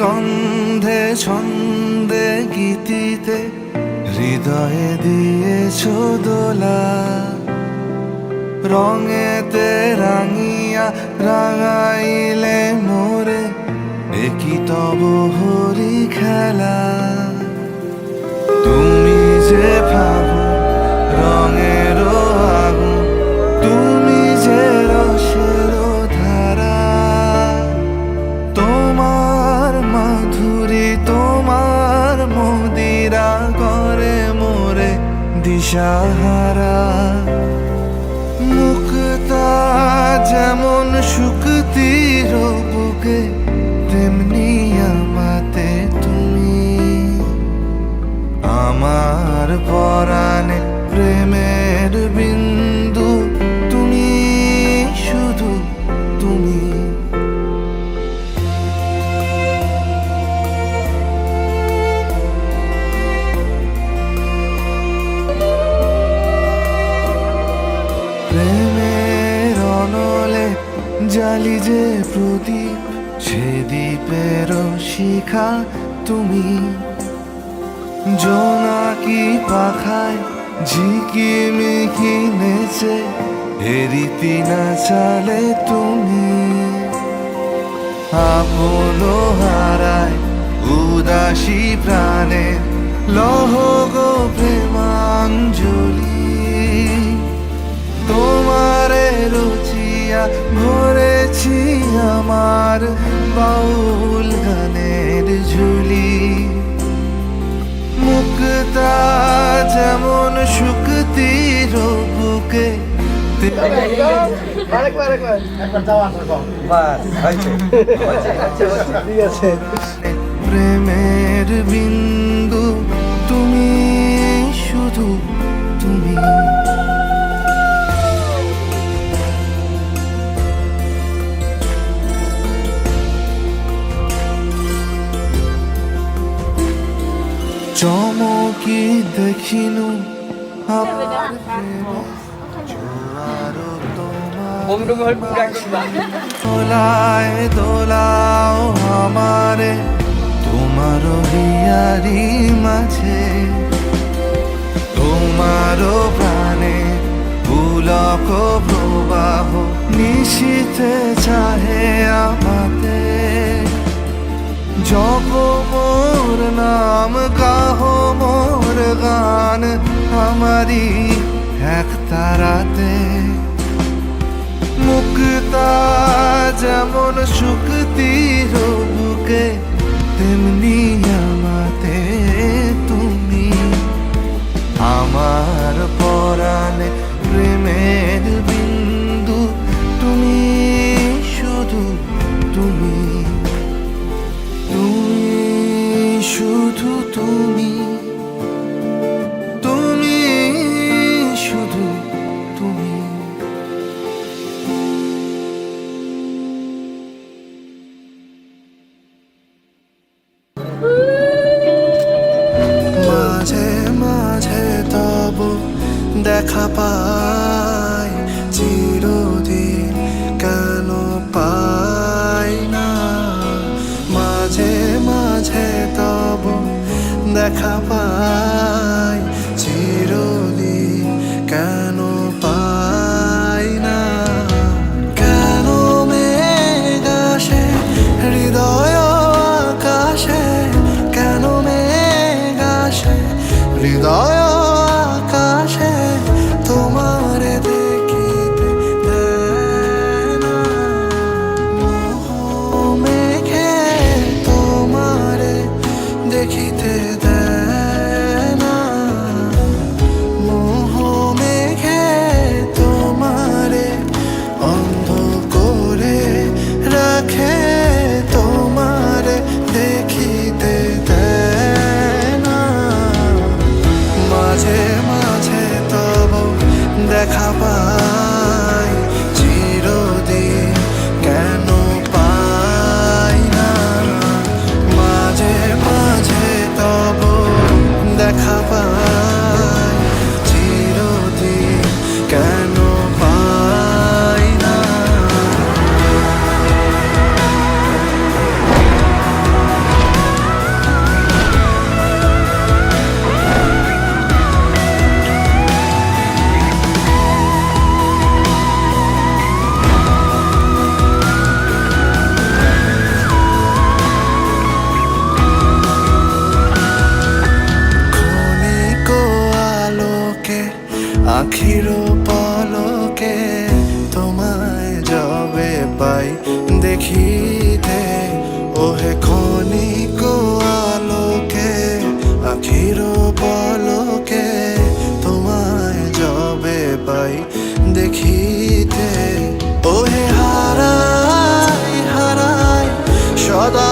গন্ধে ছন্দে গীতিতে হৃদয়ে দিয়েছ দোলা। রঙেতে রাঙিয়া রাঙাইলে মোরে একই তব হরি খেলা। দিশাহারা মুক্তা যেমন শুকতির বুকে প্রদীপ, সে দ্বীপের শিখা তুমি। জোনাকি পাখায় ঝিকিমিকি নেচে হেরিতি না চালে তুমি। আপন হারায় উদাসী প্রাণে, লহ গো প্রেমাঞ্জলি। তোমারে রুচিয়া আমার বাউল গানের ঝুলি। মুক্তা যেমন ঠিক আছে প্রেমের বিন্দু তুমি শুধু তুমি। বাস দোলায় দোলাও আমারে, তোমার হিয়ারি মাঝে। তোমার প্রাণে পুলক প্রবাহ নিশীথে চাহে আমাতে। জপ মোর নাম কাহ গান আমারি এক তারাতে। মুক্তা যেমন শুকতির বুকে তেমনি আমাতে তুমি। আমার পরাণে প্রেমের বিন্দু, তুমি শুধু তুমি। তুমি শুধু তুমি। দেখা পাই। আখির পলকে তোমায় যাবে পাই, দেখিতে ওহে ক্ষণিক আলোকে আখির পালকে তোমায় যাবে পাই, দেখিতে ওহে হারাই হারাই সদা